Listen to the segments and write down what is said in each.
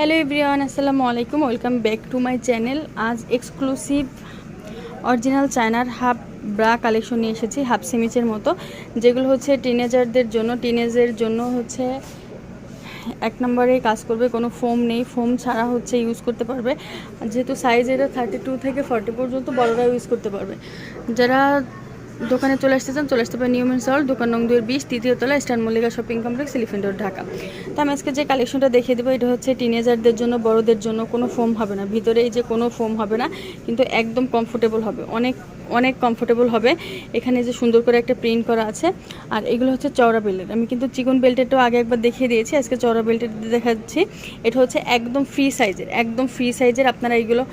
Hello everyone, আসসালামু আলাইকুম। Welcome back to my channel. আজ এক্সক্লুসিভ অরিজিনাল চায়নার হাফ ব্রা কালেকশন নিয়ে এসেছি, হাফ সিমিচের মতো, যেগুলো হচ্ছে টিনেজারদের জন্য। টিনেজের জন্য হচ্ছে এক নম্বরে কাজ করবে, কোনো ফোম নেই। ফোম ছাড়া হচ্ছে ইউজ করতে পারবে। যেহেতু সাইজ এটা থার্টি টু থেকে ফর্টি পর্যন্ত বড়রা ইউজ করতে পারবে। যারা দোকানে চলে আসতে চান, চলে আসতে পারেন নিয়মিত সল দোকান নং দুয়ের বিশ, তৃতীয় তলা, Star Mallika shopping complex Elephant Road Dhaka. তো আমি আজকে যে কালেকশনটা দেখিয়ে দেবো, এটা হচ্ছে টিনেজারদের জন্য, বড়দের জন্য, কোনো ফোম হবে না। ভিতরে এই যে কোনো ফোম হবে না, কিন্তু একদম কমফোর্টেবল হবে। অনেক অনেক কমফোর্টেবল হবে। এখানে যে সুন্দর করে একটা প্রিন্ট করা আছে, আর এগুলো হচ্ছে চওড়া বেল্টের। আমি কিন্তু চিকন বেল্টেরটাও আগে একবার দেখিয়ে দিয়েছি, আজকে চওড়া বেল্টের দেখাচ্ছি। এটা হচ্ছে একদম ফ্রি সাইজের একদম ফ্রি সাইজের আপনারা এগুলো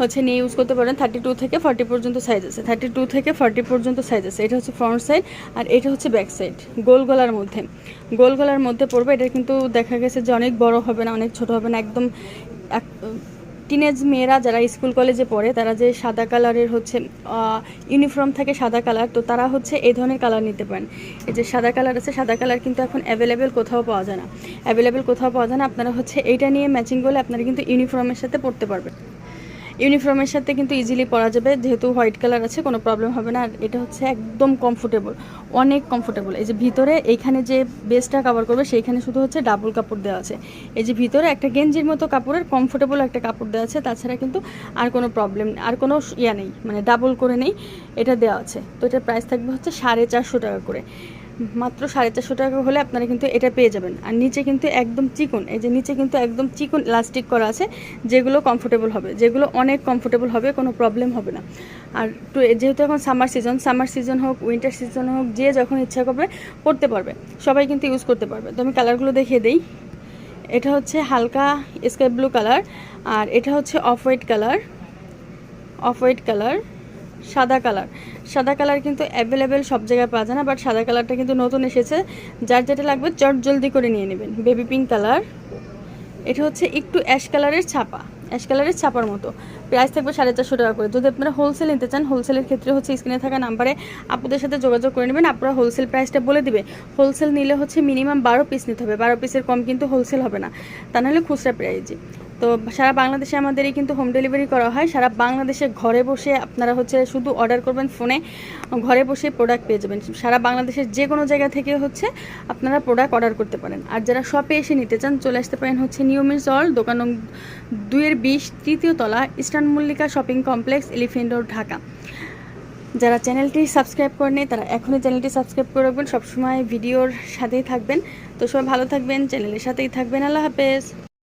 হচ্ছে নিয়ে ইউজ করতে পারেন থার্টি টু থেকে ফর্টি পর্যন্ত সাইজ আছে। থার্টি টু থেকে ফর্টি পর্যন্ত সাইজ আছে। এটা হচ্ছে ফ্রন্ট সাইড আর এটা হচ্ছে ব্যাক সাইড গোল গলার মধ্যে। গোল গলার মধ্যে পড়বে, এটা কিন্তু দেখা গেছে যে অনেক বড় হবে না, অনেক ছোট হবে না, একদম এক টিনেজ মেয়েরা যারা স্কুল কলেজে পড়ে, তারা যে সাদা কালারের হচ্ছে ইউনিফর্ম থাকে সাদা কালার তো তারা হচ্ছে এই ধরনের কালার নিতে পারেন। এই যে সাদা কালার আছে, সাদা কালার কিন্তু এখন অ্যাভেলেবেল কোথাও পাওয়া যায় না। অ্যাভেলেবেল কোথাও পাওয়া যায় না, আপনারা হচ্ছে এইটা নিয়ে ম্যাচিং করলে আপনারা কিন্তু ইউনিফর্মের সাথে পড়তে পারবেন। ইউনিফর্মের সাথে কিন্তু ইজিলি পরা যাবে। যেহেতু হোয়াইট কালার আছে, কোনো প্রবলেম হবে না। আর এটা হচ্ছে একদম কমফোর্টেবল অনেক কমফোর্টেবল এই যে ভিতরে, এইখানে যে বেসটা কাভার করবে, সেইখানে শুধু হচ্ছে ডাবল কাপড় দেওয়া আছে। এই যে ভিতরে একটা গেঞ্জির মতো কাপড়ের কমফোর্টেবল একটা কাপড় দেওয়া আছে। তাছাড়া কিন্তু আর কোনো প্রবলেম আর কোনো ইয়া নেই মানে ডাবল করে নেই, এটা দেওয়া আছে। তো এটার প্রাইস থাকবে হচ্ছে সাড়ে চারশো টাকা করে। মাত্র সাড়ে চারশো টাকা হলে আপনারা কিন্তু এটা পেয়ে যাবেন। আর নিচে কিন্তু একদম চিকন, এই যে নিচে কিন্তু একদম চিকন ইলাস্টিক করা আছে, যেগুলো কমফোর্টেবল হবে। যেগুলো অনেক কমফোর্টেবল হবে, কোনো প্রবলেম হবে না। আর যেহেতু এখন সামার সিজন সামার সিজন হোক উইন্টার সিজন হোক, যে যখন ইচ্ছা করবে, পড়তে পারবে। সবাই কিন্তু ইউজ করতে পারবে। তো আমি কালারগুলো দেখিয়ে দিই। এটা হচ্ছে হালকা স্কাই ব্লু কালার আর এটা হচ্ছে off white colour off white colour সাদা কালার সাদা কালার কিন্তু অ্যাভেলেবেল সব জায়গায় পাওয়া যায় না বাট সাদা কালারটা কিন্তু নতুন এসেছে। যার যেটা লাগবে, চট জলদি করে নিয়ে নেবেন। বেবি পিঙ্ক কালার এটা হচ্ছে একটু অ্যাশ কালারের ছাপা। অ্যাশ কালারের ছাপার মতো। প্রাইস থাকবে সাড়ে চারশো টাকা করে। যদি আপনারা হোলসেল নিতে চান হোলসেলের ক্ষেত্রে হচ্ছে স্ক্রিনে থাকা নাম্বারে আপুদের সাথে যোগাযোগ করে নেবেন। আপনারা হোলসেল প্রাইসটা বলে দিবে। হোলসেল নিলে হচ্ছে মিনিমাম বারো পিস নিতে হবে। বারো পিসের কম কিন্তু হোলসেল হবে না। তা নাহলে খুচরা প্রাইজে তো সারা বাংলাদেশে আমাদেরই কিন্তু হোম ডেলিভারি করা হয়। সারা বাংলাদেশে ঘরে বসে আপনারা হচ্ছে শুধু অর্ডার করবেন ফোনে ঘরে বসে প্রোডাক্ট পেয়ে যাবেন। সারা বাংলাদেশের যে কোনো জায়গা থেকে হচ্ছে আপনারা প্রোডাক্ট অর্ডার করতে পারেন। আর যারা শপে এসে নিতে চান, চলে আসতে পারেন হচ্ছে নিয়মিত জল দোকান দুইয়ের বিশ, তৃতীয় তলা, Eastern Mallika Shopping Complex Elephant Road Dhaka. যারা চ্যানেলটি সাবস্ক্রাইব করেনি তারা এখনই চ্যানেলটি সাবস্ক্রাইব করে রাখবেন। সবসময় ভিডিওর সাথেই থাকবেন। তো সবাই ভালো থাকবেন চ্যানেলের সাথেই থাকবেন। আল্লাহ হাফেজ।